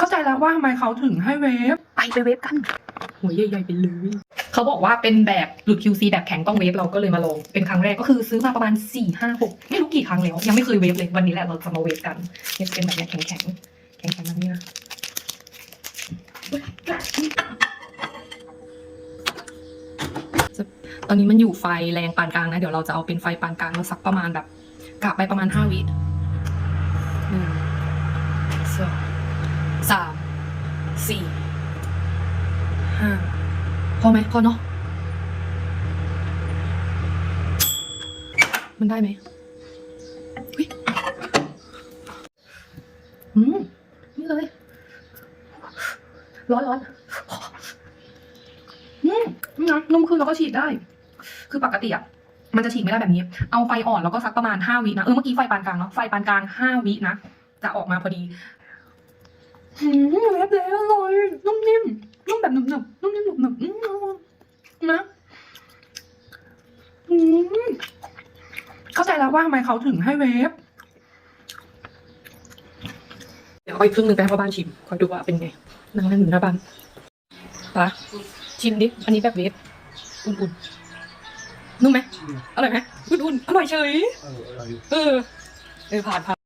เข้าใจแล้วว่าทำไมเขาถึงให้เวฟไปไปเวฟกัน หัวใหญ่ๆไปเลยเขาบอกว่าเป็นแบบหลุด QC แบบแข็งต้องเวฟเราก็เลยมาลองเป็นครั้งแรกก็คือซื้อมาประมาณ4ี่ห้าหกไม่รู้กี่ครั้งแล้ว ยังไม่เคยเวฟเลยวันนี้แหละเราจะมาเวฟกันเนี่ยเป็นแบบเนี้ยแข็งแข็งๆแข็งแข็งๆแบบนี้นะจะตอนนี้มันอยู่ไฟแรงปานกลางนะ เดี๋ยวเราจะเอาเป็นไฟปานกลางแล้วสักประมาณแบบกะไปประมาณห้าวิหนึ่งสอง สามสี่ห้าพอไหมพอเนาะมันได้ไหมเฮ้ยอืมนี่เลย ร้อนร้อนอืมนี่นะนุ่มขึ้นแล้วก็ฉีดได้ คือปกติอะมันจะฉีดไม่ได้แบบนี้ เอาไฟอ่อนแล้วก็สักประมาณห้าวินะ เออเมื่อกี้ไฟปานกลางเนาะ ไฟปานกลางห้าวินะ จะออกมาพอดี อืมเล็บเลยอร่อยนุ่มนิ่มนุ่มแบบหนึบๆนุ่มนิ่มหนึบหนึบๆอืมนะอืมเข้าใจแล้วว่าทำไมเขาถึงให้เวฟเดี๋ยวเอาอีกครึ่งหนึ่งไปให้พ่อบ้านชิมคอยดูว่าเป็นไงนั่งเล่นอยู่หน้าบ้านปะชิมดิอันนี้แบบเวฟอุ่นๆนุ่มไหมอร่อยไหมอุ่นๆอร่อยเฉยเอออร่อยอยู่เออเออผ่านผ่าน